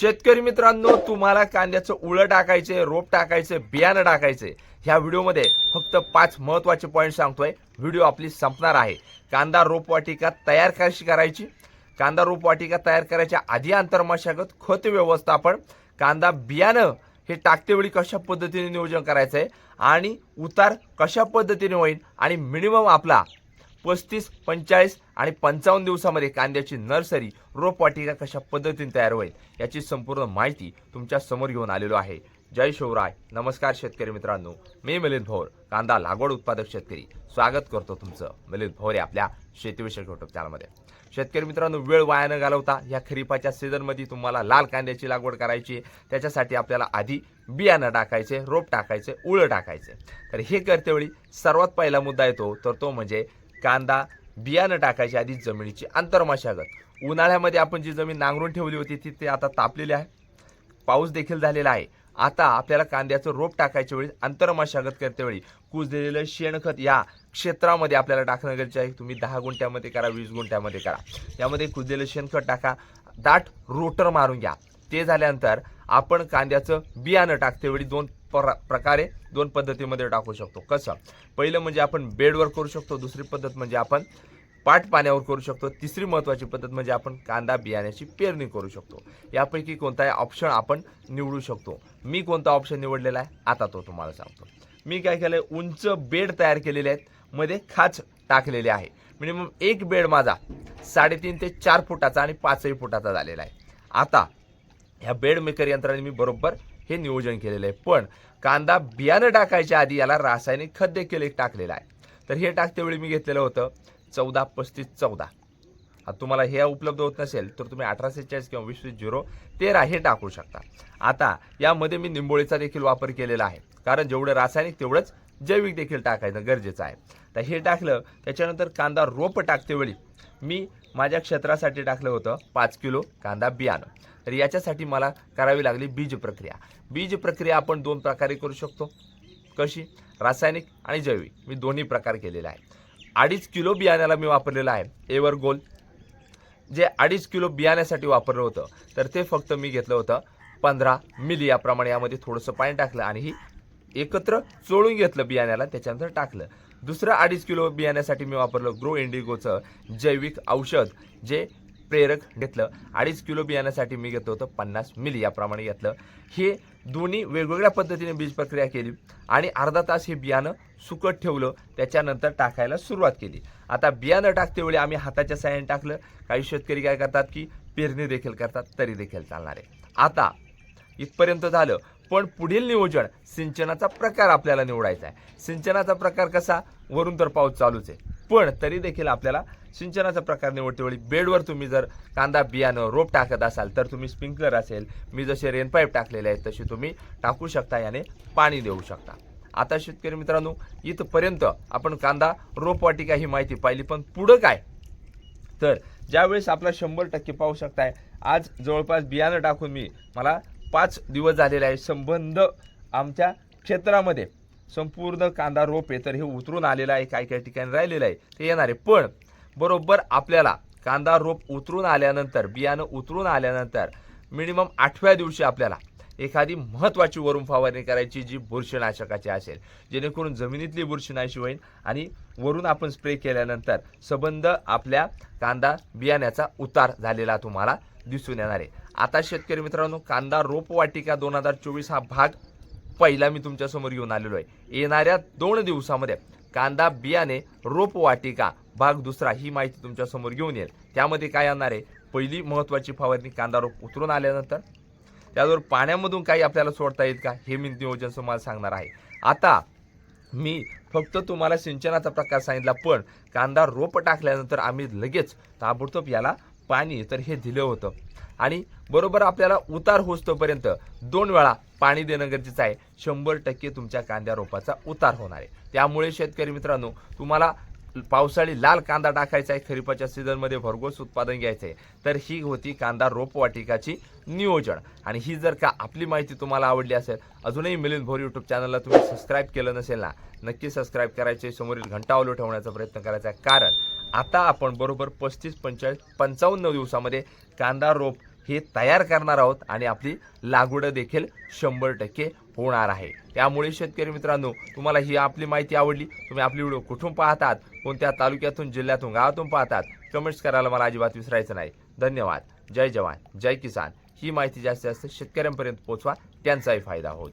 शेतकरी मित्रांनो तुम्हाला कांद्याचं उळं टाकायचे रोप टाकायचे बियाणं टाकायचे ह्या व्हिडिओमध्ये फक्त पाच महत्त्वाचे पॉईंट सांगतोय. व्हिडिओ आपली संपणार आहे. कांदा रोपवाटिका तयार कशी करायची? कांदा रोपवाटिका तयार करायच्या आधी आंतरमशागत खत व्यवस्थापन कांदा बियाणं हे टाकतेवेळी कशा पद्धतीने नियोजन करायचं आहे आणि उतार कशा पद्धतीने होईल? आणि मिनिमम आपला पस्तीस पंचेचाळीस आणि पंचावन्न दिवसामध्ये कांद्याची नर्सरी रोपवाटिका कशा पद्धतीने तयार होईल याची संपूर्ण माहिती तुमच्यासमोर घेऊन आलेलो आहे. जय शिवराय. नमस्कार शेतकरी मित्रांनो. मी मिलिंद भोर कांदा लागवड उत्पादक शेतकरी. स्वागत करतो तुमचं मिलिंद भोर आपल्या शेतीविषयक युट्यूब चॅनलमध्ये शेतकरी मित्रांनो वेळ वाया न घालवता या खरीपाच्या सीझनमध्ये तुम्हाला लाल कांद्याची लागवड करायची आहे. त्याच्यासाठी आपल्याला आधी बियाणं टाकायचे रोप टाकायचे उळं टाकायचे. तर हे करतेवेळी सर्वात पहिला मुद्दा येतो तर तो म्हणजे कांदा बियाणं टाकायच्या आधी जमिनीची आंतरमशागत. उन्हाळ्यामध्ये आपण जी जमीन नांगरून ठेवली होती ती ते आता तापलेली आहे. पाऊस देखील झालेला आहे. आता आपल्याला कांद्याचं रोप टाकायच्या वेळी आंतरमशागत करतेवेळी कुजलेलं शेणखत या क्षेत्रामध्ये आपल्याला टाकणं गरजेचं आहे. तुम्ही दहा गुंठ्यामध्ये करा वीस गुंठ्यामध्ये करा. यामध्ये कुजलेलं शेणखत टाका दाट रोटर मारून घ्या. ते झाल्यानंतर आपण कांद्याचं बियाणं टाकतेवेळी दोन प्र प्रकारे दोन पद्धतीमध्ये टाकू शकतो. कसं? पहिलं म्हणजे आपण बेडवर करू शकतो दुसरी पद्धत म्हणजे आपण पाट पाण्यावर करू शकतो तिसरी महत्त्वाची पद्धत म्हणजे आपण कांदा बियाण्याची पेरणी करू शकतो. यापैकी कोणताही ऑप्शन आपण निवडू शकतो. मी कोणता ऑप्शन निवडलेला आहे? आता तो तुम्हाला सांगतो. मी काय केलं आहे उंच बेड तयार केलेले आहेत. मध्ये खाच टाकलेले आहे. मिनिमम एक बेड माझा साडेतीन ते चार फुटाचा आणि पाचही फुटाचा झालेला आहे. आता ह्या बेड मेकर यंत्राने मी बरोबर हे नियोजन केलेलं आहे. पण कांदा बियाणं टाकायच्या आधी याला रासायनिक खत देखील एक टाकलेलं आहे. तर हे टाकतेवेळी मी घेतलेलं होतं चौदा पस्तीस चौदा. आता तुम्हाला हे उपलब्ध होत नसेल तर तुम्ही अठराशे चाळीस किंवा वीस वीस झिरो तेरा हे टाकू शकता. आता यामध्ये मी निंबोळीचा देखील वापर केलेला आहे. कारण जेवढं रासायनिक तेवढंच जैविक देखील टाकायचं गरजेचं आहे. तर हे टाकलं त्याच्यानंतर कांदा रोप टाकतेवेळी मी माझ्या क्षेत्रासाठी टाकलं होतं पाच किलो कांदा बियाणं. तर याच्यासाठी मला करावी लागली बीज प्रक्रिया. बीज प्रक्रिया आपण दोन प्रकारे करू शकतो. कशी? रासायनिक आणि जैविक. मी दोन्ही प्रकार केलेला आहे अडीच किलो बियाण्याला मी वापरलेलं आहे. Ever gold. जे अडीच किलो बियाण्यासाठी वापरलं होतं तर ते फक्त मी घेतलं होतं पंधरा मिली. याप्रमाणे यामध्ये थोडंसं पाणी टाकलं आणि ही एकत्र चोळून घेतलं बियाण्याला त्याच्यानंतर टाकलं. दुसरं अडीच किलो बियाण्यासाठी मी वापरलं ग्रो इंडिगोचं जैविक औषध जे प्रेरक घेतलं. अडीच किलो बियाण्यासाठी मी घेतलं होतं पन्नास मिली याप्रमाणे घेतलं. हे दोन्ही वेगवेगळ्या पद्धतीने बीज प्रक्रिया केली आणि अर्धा तास हे बियाणं सुकत ठेवलं त्याच्यानंतर टाकायला सुरुवात केली. आता बियाणं टाकतेवेळी आम्ही हाताच्या साह्याने टाकलं. काही शेतकरी काय करतात की पेरणी देखील करतात तरी देखील चालणार. आहे आता इथपर्यंत झालं. पण पुढील नियोजन सिंचनाचा प्रकार आपल्याला निवडायचा आहे. सिंचनाचा प्रकार कसा? वरून तर पाऊस चालूच आहे. पण तरी देखील आपल्याला सिंचनाचा प्रकार निवडतेवेळी बेडवर तुम्ही जर कांदा बियाणं रोप टाकत असाल तर तुम्ही स्प्रिंकलर असेल मी जसे रेनपाईप टाकलेले आहेत तसे तुम्ही टाकू शकता याने पाणी देऊ शकता. आता शेतकरी मित्रांनो इथपर्यंत आपण कांदा रोपवाटिका ही माहिती पाहिली पण पुढं काय? तर ज्यावेळेस आपला शंभर टक्के पाहू शकताय आज जवळपास बियाणं टाकून मी मला पाच दिवस झालेले आहे संबंध आमच्या क्षेत्रामध्ये. संपूर्ण कांदा रोप आहे तर हे उतरून आलेलं आहे काही काही ठिकाणी राहिलेलं आहे ते येणार आहे. पण बरोबर आपल्याला कांदा रोप उतरून आल्यानंतर बियाणं उतरून आल्यानंतर मिनिमम आठव्या दिवशी आपल्याला एखादी महत्त्वाची वरून फवारणी करायची जी बुरशीनाशकाची असेल. जेणेकरून जमिनीतली बुरशीनाशी होईल आणि वरून आपण स्प्रे केल्यानंतर सबंध आपल्या कांदा बियाण्याचा उतार झालेला तुम्हाला दिसून येणार आहे. आता शेतकरी मित्रांनो कांदा रोपवाटिका दोन हजार चोवीस हा भाग पहिला मी तुमच्यासमोर घेऊन आलेलो आहे. येणाऱ्या दोन दिवसामध्ये कांदा बियाणे रोपवाटिका भाग दुसरा ही माहिती तुमच्यासमोर घेऊन येईल. त्यामध्ये काय येणार आहे? पहिली महत्त्वाची फवारणी कांदा रोप उतरून आल्यानंतर त्यावर पाण्यामधून काही आपल्याला सोडता येईल का? हे मी नियोजन तुम्हाला सांगणार आहे. आता मी फक्त तुम्हाला सिंचनाचा प्रकार सांगितला पण कांदा रोप टाकल्यानंतर आम्ही लगेच ताबडतोब याला पाणी तर हे दिलं होतं. आणि बरोबर आपल्याला उतार होतोपर्यंत दोन वेळा पाणी देणं गरजेचं आहे. शंभर टक्के तुमच्या कांद्या रोपाचा उतार होणार आहे. त्यामुळे शेतकरी मित्रांनो तुम्हाला पावसाळी लाल कांदा टाकायचा आहे. खरीपाच्या सीझनमध्ये भरघोस उत्पादन घ्यायचं आहे. तर ही होती कांदा रोपवाटिकाची नियोजन. आणि ही जर का आपली माहिती तुम्हाला आवडली असेल अजूनही मिलिंद भोर यूट्यूब चॅनलला तुम्ही सबस्क्राईब केलं नसेल ना नक्की सबस्क्राईब करायचे. समोरील घंटा ऑलो ठेवण्याचा प्रयत्न करायचा आहे. कारण आता आपण बरोबर पस्तीस पंचेचाळीस पंचावन्न दिवसामध्ये कांदा रोप हे तयार करणार आहोत आणि आपली लागवड देखील शंभर टक्के होणार आहे. त्यामुळे शेतकरी मित्रांनो तुम्हाला ही आपली माहिती आवडली तुम्ही आपली व्हिडिओ कुठून पाहतात कोणत्या तालुक्यातून जिल्ह्यातून गावातून पाहतात कमेंट्स करायला मला अजिबात विसरायचं नाही. धन्यवाद. जय जवान. जय किसान. ही माहिती जास्तीत जास्त शेतकऱ्यांपर्यंत पोहोचवा. त्यांचाही फायदा होत